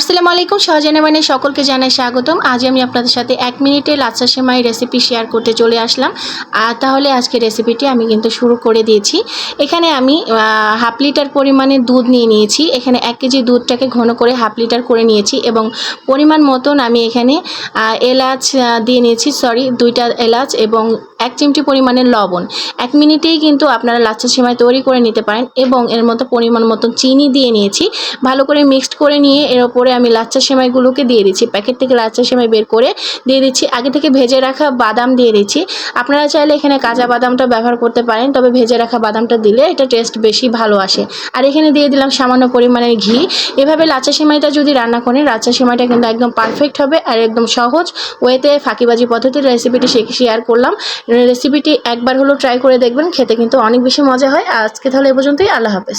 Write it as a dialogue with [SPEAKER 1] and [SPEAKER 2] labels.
[SPEAKER 1] আসসালামু আলাইকুম সহজানা মানে সকলকে জানাই স্বাগতম। আজ আমি আপনাদের সাথে এক মিনিটে লাচ্ছা সেমাই রেসিপি শেয়ার করতে চলে আসলাম। আর তাহলে আজকে রেসিপিটি আমি কিন্তু শুরু করে দিয়েছি। এখানে আমি হাফ লিটার পরিমাণে দুধ নিয়ে নিয়েছি। এখানে এক কেজি দুধটাকে ঘন করে হাফ লিটার করে নিয়েছি এবং পরিমাণ মতন আমি এখানে এলাচ দিয়ে নিয়েছি সরি দুইটা এলাচ এবং এক চিমটি পরিমাণের লবণ। এক মিনিটেই কিন্তু আপনারা লাচ্ছা সেমাই তৈরি করে নিতে পারেন এবং এর মতো পরিমাণ মতন চিনি দিয়ে নিয়েছি। ভালো করে মিক্সড করে নিয়ে এর ওপরে আমি লাচ্চা সেমাইগুলোকে দিয়ে দিচ্ছি। প্যাকেট থেকে লাচ্চা সেমাই বের করে দিয়ে দিচ্ছি। আগে থেকে ভেজে রাখা বাদাম দিয়ে দিচ্ছি। আপনারা চাইলে এখানে কাঁচা বাদামটা ব্যবহার করতে পারেন, তবে ভেজে রাখা বাদামটা দিলে এটা টেস্ট বেশি ভালো আসে। আর এখানে দিয়ে দিলাম সামান্য পরিমাণের ঘি। এভাবে লাচ্চা সেমাইটা যদি রান্না করেন লাচ্চা সেমাইটা কিন্তু একদম পারফেক্ট হবে আর একদম সহজ ওয়েতে ফাঁকিবাজি পদ্ধতির রেসিপিটি শেয়ার করলাম। রেসিপিটি একবার হলো ট্রাই করে দেখবেন, খেতে কিন্তু অনেক বেশি মজা হয়। আজকে তাহলে এ পর্যন্তই। আল্লাহ হাফেজ।